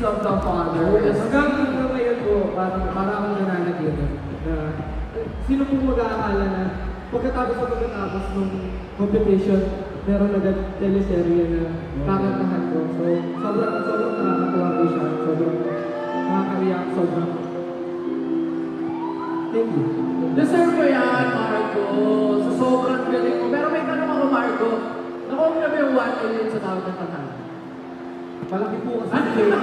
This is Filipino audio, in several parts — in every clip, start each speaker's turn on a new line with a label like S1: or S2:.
S1: sins of the Father.
S2: Hanggang hanggang ngayon po, parang para akong nananaginip na eh, sino po mag-aakala na pagkatapos sa pagkatapos ng competition, meron agad teleserye na kakantahan ko. So, sobrang, sobrang nakakatuwa po siya. Sobrang nakakaiyak, sobrang Thank you.
S1: Deserve ko yan, Marco. Sa sobrang galing mo. Pero may tanong ako, Marco. Nakuha mo na ba yung 1 million sa tawag ng tanghal?
S2: Malaki po kasi yung JK.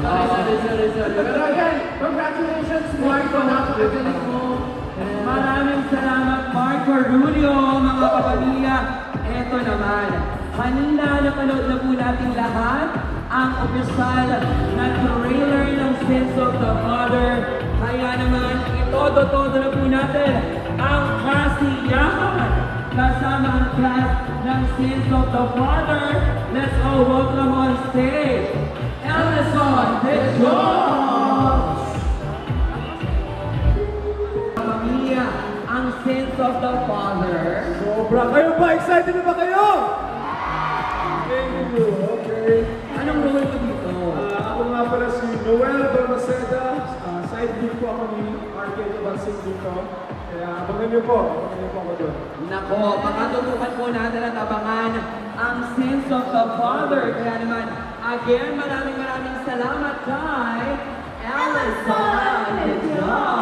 S1: Sorry, sorry, sorry, sorry. Pero again, congratulations, Marco. Napakagaling mo.
S3: Maraming salamat, Marco Rulio, mga kapamilya. Eto naman, kanina napanood na po natin lahat ang opisyal na trailer ng Sins of the Father. Kaya naman, itodo-todo na po natin ang kasiyahan kasama ang cast ng Sins of the Father. Let's all welcome on stage, Ellison De Jones! Pamilya, ang Sins of the Father.
S2: Sobra. Kayo ba? Excited na ba kayo? Thank you. Okay.
S3: Anong role mo dito?
S2: Ah, ako nga pala si Noel Balmaceda. Uh, sidekick po ako ni Arcade Bansing dito. Kaya abangan niyo po. Abangan niyo po ako doon.
S3: Nako, pakatutukan po natin at abangan ang Sins of the Father. Kaya naman, again, maraming maraming salamat kay Ellison De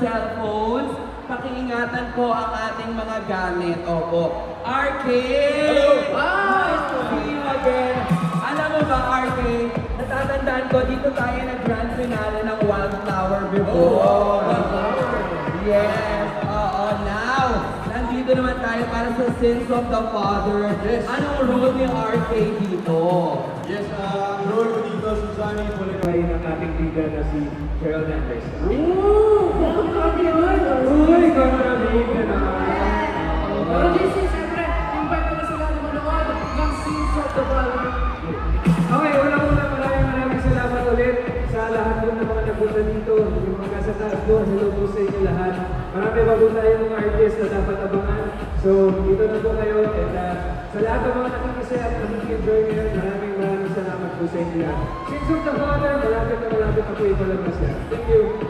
S3: cellphones. Pakiingatan po ang ating mga gamit. Opo. Arcade! Nice to see you again. Alam mo ba, Arcade, natatandaan ko, dito tayo nag-grand finale ng Wildflower before. Yes, oo. Now, nandito naman tayo para sa Sins of the Father. Anong role ni RK dito?
S2: Yes, uh, role ko dito si Johnny Puligay ng ating leader na si Cheryl Mendes.
S1: Ooh! Grabe yun!
S2: Uy, gano'n na naman.
S1: Pero JC, syempre, invite ko na sila na manood ng sins of the Father.
S2: Okay, una-una maraming maraming salamat ulit sa lahat po ng mga nagpunta dito. Yung mga nasa taas doon, hello po sa inyo lahat. Marami pa po mga artists na dapat abangan. So, dito na po kayo. And uh, sa lahat ng mga nakikisaya at nakikenjoy ngayon, maraming po sa inyo lahat. Sins of the Father, malapit na malapit na po ipalabas yan. Thank you.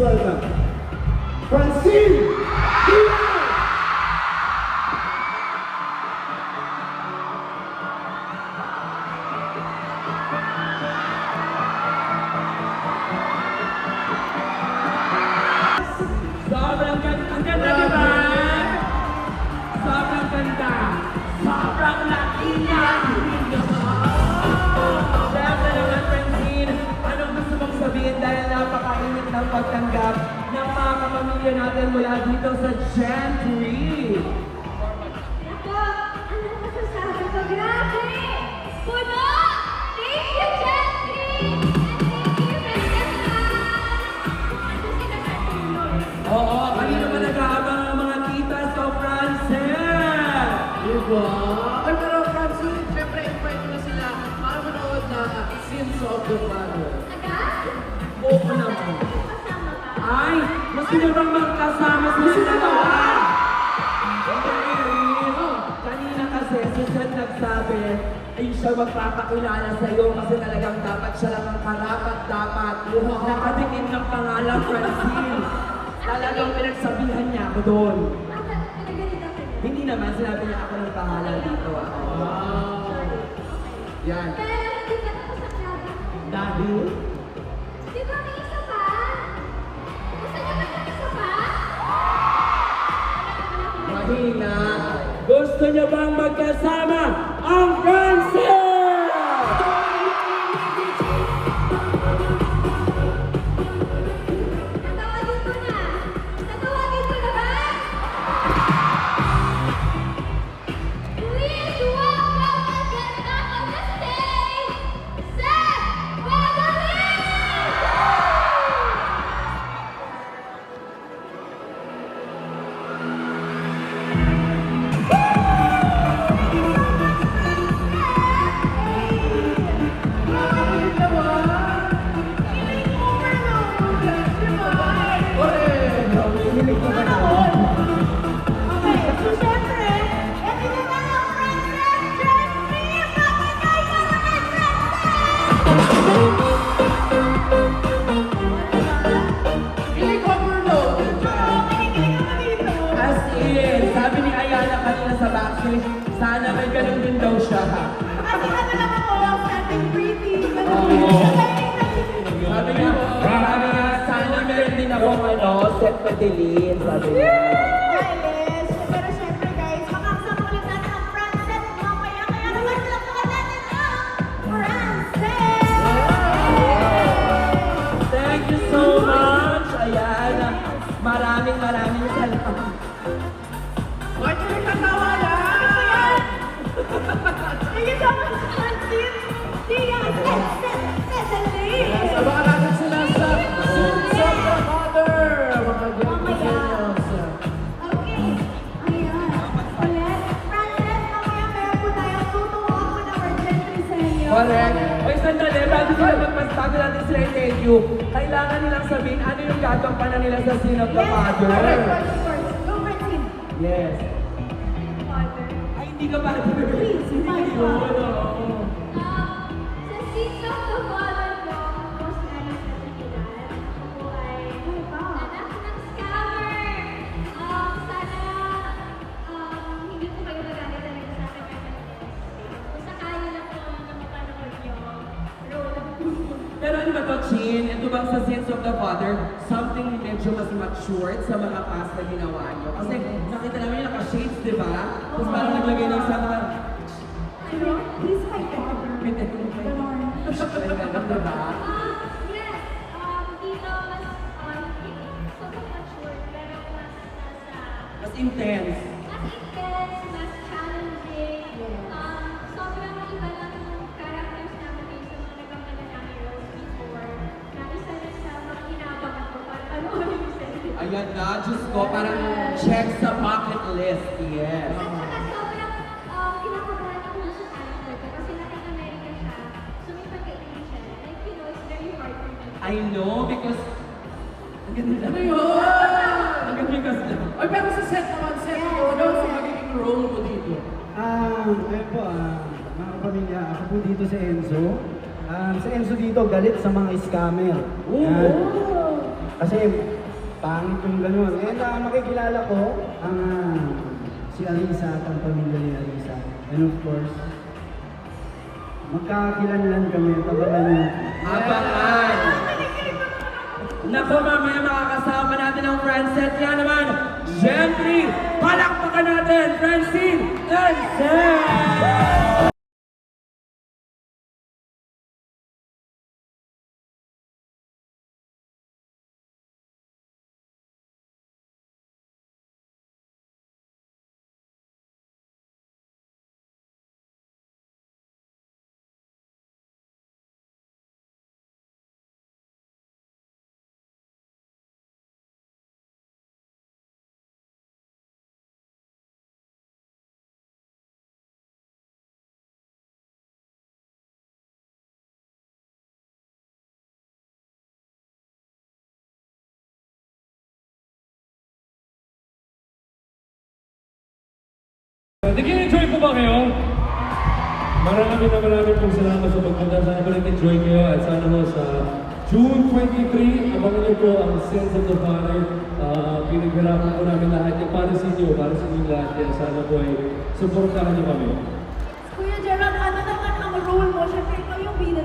S2: Welcome, Francine!
S3: Ng pagtanggap ng mga kapamilya natin mula dito sa Gentry?
S4: Ako, ano masasabi ko? Grabe! Puno!
S3: Sila dalawa? Kanina kasi si Seth nagsabi, ay siya magpapakilala sa iyo kasi talagang dapat siya lang ang karapat dapat. Nakadikit ng pangalan Francine. Talagang pinagsabihan niya ako doon. Hindi naman, sinabi niya ako ng pangalan dito. Yan.
S4: Tapos ang laban.
S3: Dahil, sana may ganun din daw siya.
S4: Kasi ano lang ako, sa ating pretty,
S3: Oo. Sabi niya, sabi niya, sana meron din ako ano, set patilin, sabi niya.
S1: Sila
S3: magpastago natin sila yung thank you, kailangan nilang sabihin ano yung gagampanan nila sa Sin of the
S4: Yes,
S3: Father.
S4: of course, of course. Go.
S3: Yes.
S4: Father.
S3: Ay, hindi ka pa.
S4: Please, my God.
S3: Bang sa Sins of the Father, something medyo mas matured sa mga past na ginawa niyo? Kasi nakita namin yung naka-shades, di ba? Tapos parang naglagay ng sa mga...
S4: He's my father. Ganon.
S3: Diba?
S4: Um, yes, na,
S3: Diyos ko, parang check sa bucket list. Yes.
S4: Um.
S3: I know, because... Ang ganda lang.
S1: yun?
S3: Ang ganda kasi.
S1: Ay, pero sa set naman, set mo, ano ang magiging role mo dito?
S2: Ah, ayun po, ah, mga kapamilya, ako po dito sa Enzo. Um, sa Enzo dito, galit sa mga scammer. Yan. Kasi, pangit yung gano'n. And ah, makikilala ko ang ah, si Arisa at ang pamilya ni Arisa. And of course, magkakakilanlan kami, tabangan niyo.
S3: Abangan! Naku, mamaya makakasama natin ang Francet. Yan naman, Gentry! Palakpakan natin, Francine and
S5: Nag-enjoy po ba kayo? Marami na marami pong salamat sa pagpunta. Sana po nag-enjoy kayo at sana po sa June 23, abangan niyo po ang Sense of the Father. Uh, pinaghirapan po namin lahat yan para sa inyo, para sa inyo lahat yan. Sana po ay supportahan niyo kami.
S2: Kuya Gerald, ano naman ang role mo? Siyempre, ikaw yung bida